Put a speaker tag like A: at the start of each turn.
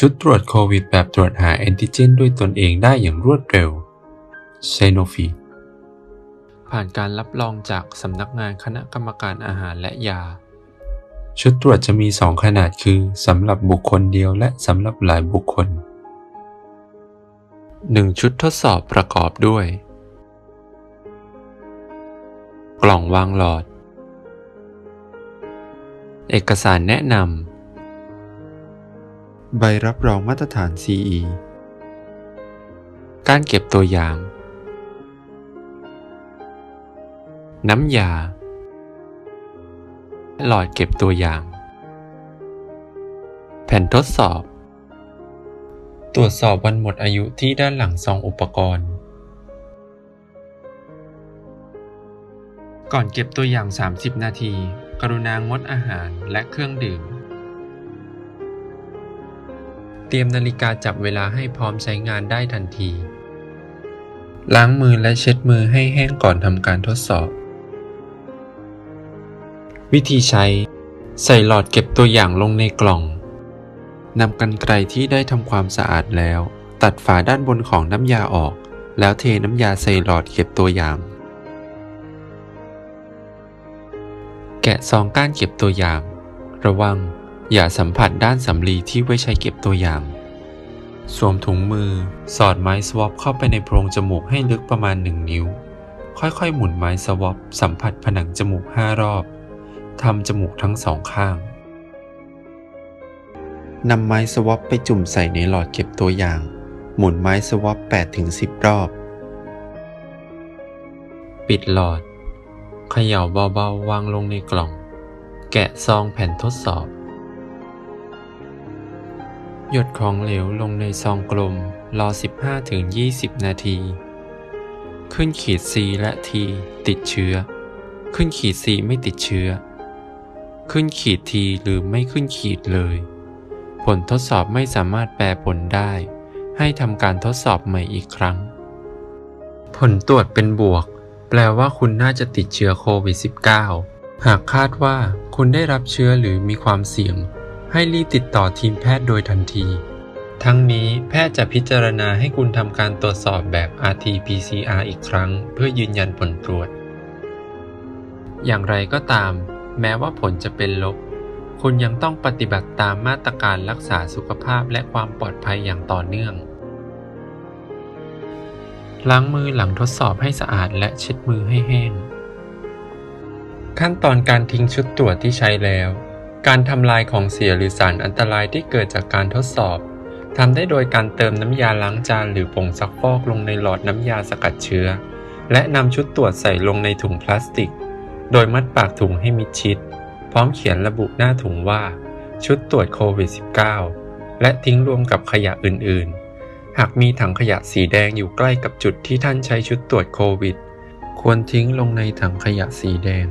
A: ชุดตรวจโควิดแบบตรวจหาแอนติเจนด้วยตนเองได้อย่างรวดเร็วเซโนฟีผ่านการรับรองจากสำนักงานคณะกรรมการอาหารและยา ชุดตรวจจะมี 2 ขนาดคือสำหรับบุคคลเดียวและสำหรับหลายบุคคล 1 ชุดทดสอบประกอบด้วย กล่องวางหลอด เอกสารแนะนำ ใบรับรองมาตรฐาน CE การเก็บตัวอย่าง น้ำยา หลอดเก็บตัวอย่าง แผ่นทดสอบ ตรวจสอบวันหมดอายุที่ด้านหลังซองอุปกรณ์ ก่อนเก็บตัวอย่าง 30 นาที กรุณางดอาหารและเครื่องดื่ม เตรียมนาฬิกาจับเวลาให้พร้อมใช้งานได้ทันที ล้างมือและเช็ดมือให้แห้งก่อนทำการทดสอบ วิธีใช้ ใส่หลอดเก็บตัวอย่างลงในกล่องนำกรรไกรที่ได้ทำความสะอาดแล้ว ตัดฝาด้านบนของน้ำยาออก แล้วเทน้ำยาใส่หลอดเก็บตัวอย่าง แกะซองก้านเก็บตัวอย่าง ระวัง อย่าสัมผัสด้านสำลีที่ไว้ใช้เก็บตัวอย่าง สวมถุงมือ สอดไม้สวอปเข้าไปในโพรงจมูกให้ลึกประมาณ 1 นิ้ว ค่อยๆ หมุนไม้สวอปสัมผัสผนังจมูก 5 รอบ ทำจมูกทั้งสองข้าง นำไม้สวอปไปจุ่มใส่ในหลอดเก็บตัวอย่าง หมุนไม้สวอป8-10 รอบ ปิดหลอด เขย่าเบาๆ วางลงในกล่อง แกะซองแผ่นทดสอบ หยดของเหลวลงในซองกลม รอ 15-20 นาที ขึ้นขีด C และ T ติดเชื้อ ขึ้นขีด C ไม่ติดเชื้อ ขึ้นขีด T หรือไม่ขึ้นขีดเลย ผลทดสอบไม่สามารถแปลผลได้ ให้ทำการทดสอบใหม่อีกครั้ง ผลตรวจเป็นบวก แปลว่าคุณน่าจะติดเชื้อโควิด -19 หากคาดว่าคุณได้รับเชื้อหรือมีความเสี่ยง ให้รีบติดต่อทีมแพทย์โดยทันที ทั้งนี้แพทย์จะพิจารณาให้คุณทำการตรวจสอบแบบ RT-PCR อีกครั้ง เพื่อยืนยันผลตรวจ อย่างไรก็ตาม แม้ว่าผลจะเป็นลบ คุณยังต้องปฏิบัติตามมาตรการรักษาสุขภาพและความปลอดภัยอย่างต่อเนื่อง ล้างมือหลังทดสอบให้สะอาดและเช็ดมือให้แห้ง ขั้นตอนการทิ้งชุดตรวจที่ใช้แล้ว การทำลายของเสียหรือสารอันตรายที่เกิดจากการทดสอบทำได้โดยการเติมน้ำยาล้างจานหรือผงซักฟอกลงในหลอดน้ำยาสกัดเชื้อ และนำชุดตรวจใส่ลงในถุงพลาสติก โดยมัดปากถุงให้มิดชิด พร้อมเขียนระบุหน้าถุงว่า ชุดตรวจโควิด -19 และทิ้งรวมกับขยะอื่น ๆ หากมีถังขยะสีแดงอยู่ใกล้กับจุดที่ท่านใช้ชุดตรวจโควิด ควรทิ้งลงในถังขยะสีแดง